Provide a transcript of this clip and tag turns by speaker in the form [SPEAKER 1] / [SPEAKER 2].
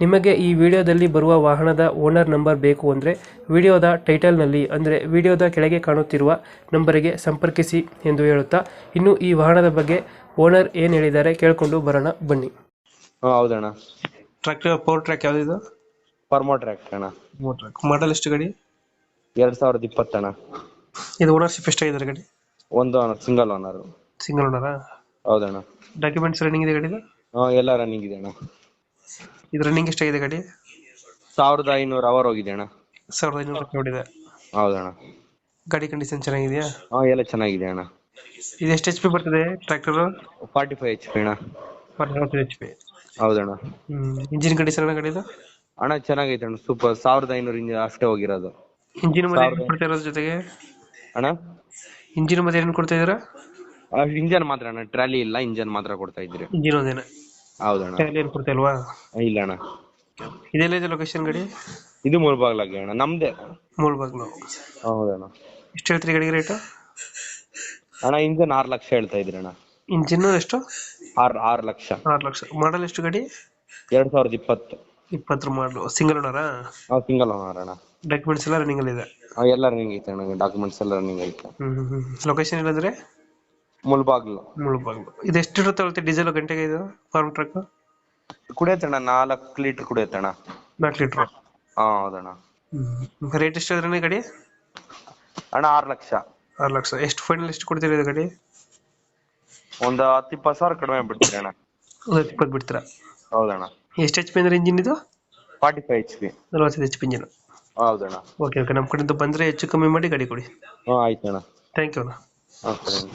[SPEAKER 1] ನಿಮಗೆ ಈ ವಿಡಿಯೋದಲ್ಲಿ ಬರುವ ವಾಹನದ ಓನರ್ ನಂಬರ್ ಬೇಕು ಅಂದರೆ ವಿಡಿಯೋದ ಟೈಟಲ್ನಲ್ಲಿ ಅಂದರೆ ವಿಡಿಯೋದ ಕೆಳಗೆ ಕಾಣುತ್ತಿರುವ ನಂಬರಿಗೆ ಸಂಪರ್ಕಿಸಿ ಎಂದು ಹೇಳುತ್ತಾ ಇನ್ನು ಈ ವಾಹನದ ಬಗ್ಗೆ ಓನರ್ ಏನು ಹೇಳಿದ್ದಾರೆ ಕೇಳಿಕೊಂಡು ಬರೋಣ ಬನ್ನಿ.
[SPEAKER 2] ಹಾ ಹೌದಣ್ಣ
[SPEAKER 1] ಟ್ರ್ಯಾಕ್ಟರ್ ಪವರ್ ಟ್ರ್ಯಾಕ್ ಯಾವುದಿದು
[SPEAKER 2] ಫಾರ್ಮೋ ಟ್ರ್ಯಾಕ್ ಅಣ್ಣ.
[SPEAKER 1] ಟ್ರ್ಯಾಕ್. ಮಾಡಲ್ ಎಷ್ಟು ಗಡಿ?
[SPEAKER 2] ಎರಡು ಸಾವಿರದ ಇಪ್ಪತ್ತಣ್ಣ
[SPEAKER 1] ಇದು ಓನರ್ಶಿಪ್ ಎಷ್ಟಾಗಿದೆ ಗಡಿ?
[SPEAKER 2] ಒಂದು ಸಿಂಗಲ್ ಓನರ್
[SPEAKER 1] ಸಿಂಗಲ್ ಓನರಾ
[SPEAKER 2] ಹೌದಣ್ಣ
[SPEAKER 1] ಡಾಕ್ಯುಮೆಂಟ್ಸ್ ರನ್ನಿಂಗ್ ಇದೆ ಗಡಿದು?
[SPEAKER 2] ಹಾ ಎಲ್ಲ ರನ್ನಿಂಗ್ ಇದೆ ಅಣ್ಣ.
[SPEAKER 1] ಇದು ರನ್ನಿಂಗ್ ಎಷ್ಟಾಗಿದೆ ಗಾಡಿ?
[SPEAKER 2] ಸಾವಿರದ ಐನೂರು ಅವರ್ ಹೋಗಿದೆ ಅಣ್ಣ.
[SPEAKER 1] ಸಾವಿರದ ಐನೂರು ನೋಡಿದೆ
[SPEAKER 2] ಹೌದಣ್ಣ.
[SPEAKER 1] ಗಾಡಿ ಕಂಡೀಷನ್ ಚೆನ್ನಾಗಿದೆಯಾ?
[SPEAKER 2] ಹಾಂ ಎಲ್ಲ ಚೆನ್ನಾಗಿದೆ ಅಣ್ಣ.
[SPEAKER 1] ಇದು ಎಷ್ಟು ಎಚ್ ಪಿ ಬರ್ತದೆ tractor
[SPEAKER 2] forty five H P ಅಣ್ಣ.
[SPEAKER 1] ನಲವತ್ತು ಎಚ್ ಪಿ
[SPEAKER 2] ಹೌದಣ್ಣ.
[SPEAKER 1] ಇಂಜಿನ್ ಕಂಡೀಷನ್ ಗಾಡಿದು?
[SPEAKER 2] ಅಣ್ಣ ಚೆನ್ನಾಗೈತೆ ಅಣ್ಣ ಸೂಪರ್ ಸಾವಿರದ ಐನೂರು ಇಂಜಿನ್ ಅಷ್ಟೇ ಹೋಗಿರೋದು.
[SPEAKER 1] ಇಂಜಿನ್ ಮತ್ತೆ ಏನು ಕೊಡ್ತಾ ಇರೋದ್ರ ಜೊತೆಗೆ?
[SPEAKER 2] ಅಣ್ಣ?
[SPEAKER 1] ಇಂಜಿನ್ ಮತ್ತೆ ಏನೇನು ಕೊಡ್ತಾ ಇದ್ದೀರಾ?
[SPEAKER 2] ಇಂಜನ್ ಮಾತ್ರ ಅಣ್ಣ ಟ್ರಾಲಿ ಇಲ್ಲ ಇಂಜನ್ ಮಾತ್ರ ಕೊಡ್ತಾ ಇದ್ರಿ
[SPEAKER 1] ಇಂಜಿನ್ ಒಂದೇನ?
[SPEAKER 2] ಹೌದಣ್ಣ.
[SPEAKER 1] ಏನು ಕೊಡ್ತಾ
[SPEAKER 2] ಇಲ್ಲ ಅಣ್ಣ
[SPEAKER 1] ಇದೆಲ್ಲಿದೆ ಲೊಕೇಶನ್ ಗಡಿ?
[SPEAKER 2] ಇದು ಮುಳ್ಬಾಗ್ಲಾಗಿ ಅಣ್ಣ ನಮ್ದೇ.
[SPEAKER 1] ಮೂಳ್ಬಾಗ್ಲು
[SPEAKER 2] ಹೌದಣ್ಣ.
[SPEAKER 1] ಎಷ್ಟು ಹೇಳ್ತೀರಿ ಗಾಡಿಗೆ ರೇಟು
[SPEAKER 2] ಅಣ್ಣ ಇಂಜನ್ ಆರು ಲಕ್ಷ ಹೇಳ್ತಾ ಇದ್ರಿ ಅಣ್ಣ.
[SPEAKER 1] ಇಂಜಿನ್ ಎಷ್ಟು?
[SPEAKER 2] ಆರ್ ಆರು ಲಕ್ಷ.
[SPEAKER 1] ಆರು ಲಕ್ಷ. ಮಾಡಲ್ ಎಷ್ಟು ಗಡಿ?
[SPEAKER 2] ಎರಡ್ ಸಾವಿರದ ಇಪ್ಪತ್ತು.
[SPEAKER 1] ಇಪ್ಪತ್ತರ ಮಾಡಲು ಸಿಂಗಲ್ ಓನರಾ
[SPEAKER 2] ಹಾ ಸಿಂಗಲ್ ಓನರ್ ಅಣ್ಣ.
[SPEAKER 1] ಡಾಕ್ಯುಮೆಂಟ್ಸ್ ಎಲ್ಲ ರನ್ನಿಂಗ್ ಅಲ್ಲಿ ಇದೆ?
[SPEAKER 2] ಹಾ, ಎಲ್ಲ ರನ್ನಿಂಗ್ ಐತೆ ಅಣ್ಣ ಡಾಕ್ಯುಮೆಂಟ್ಸ್ ಎಲ್ಲ ರನ್ನಿಂಗ್ ಐತೆ.
[SPEAKER 1] ಲೊಕೇಶನ್ ಇಲ್ಲಂದ್ರೆ
[SPEAKER 2] ಮುಳ್ಬಾಗ್ಲು.
[SPEAKER 1] ಮುಳಬಾಗ್ಲು. ಇದು ಎಷ್ಟು ಇರುತ್ತೆ ಡೀಸೆಲ್ ಗಂಟೆಗೆ ಇದು ಫಾರ್ಮ್ ಟ್ರಕ್?
[SPEAKER 2] ಕುಡಿಯತ್ತಣ್ಣ ನಾಲ್ಕು ಲೀಟರ್ ಕುಡಿಯತ್ತಣ್ಣ.
[SPEAKER 1] ನಾಲ್ಕು ಲೀಟ್ರ್.
[SPEAKER 2] ಹಾ ಹೌದಣ್ಣ.
[SPEAKER 1] ರೇಟ್ ಎಷ್ಟು ಅದ್ರೇ ಗಾಡಿ?
[SPEAKER 2] ಅಣ್ಣ ಆರು ಲಕ್ಷ.
[SPEAKER 1] ಆರು ಲಕ್ಷ. ಎಷ್ಟು ಫೈನಲ್ ಎಷ್ಟು ಕೊಡ್ತೀರಿ ಇದು ಗಾಡಿ?
[SPEAKER 2] ಒಂದು ಹತ್ತು ಇಪ್ಪತ್ತು ಸಾವಿರ ಕಡಿಮೆ ಬಿಡ್ತೀರಿ ಅಣ್ಣ.
[SPEAKER 1] ಒಂದು ಇಪ್ಪತ್ತು ಬಿಡ್ತೀರಾ?
[SPEAKER 2] ಹೌದಣ್ಣ.
[SPEAKER 1] ಎಷ್ಟು ಎಚ್ ಪಿ ಅಂದ್ರೆ ಇಂಜಿನ್ ಇದು?
[SPEAKER 2] ಫಾರ್ಟಿ ಫೈವ್ ಎಚ್ ಪಿ
[SPEAKER 1] ನಲವತ್ತೈದು ಎಚ್ ಪಿ ಇಂಜಿನ್
[SPEAKER 2] ಹೌದಣ್ಣ.
[SPEAKER 1] Okay okay. ನಮ್ಮ ಕಡೆಯಿಂದ ಬಂದರೆ ಹೆಚ್ಚು ಕಮ್ಮಿ ಮಾಡಿ ಗಾಡಿ ಕೊಡಿ.
[SPEAKER 2] ಹಾ ಆಯ್ತಣ್ಣ.
[SPEAKER 1] ಥ್ಯಾಂಕ್ ಯು ಅಣ್ಣ.
[SPEAKER 2] ಓಕೆ ಸರಿ.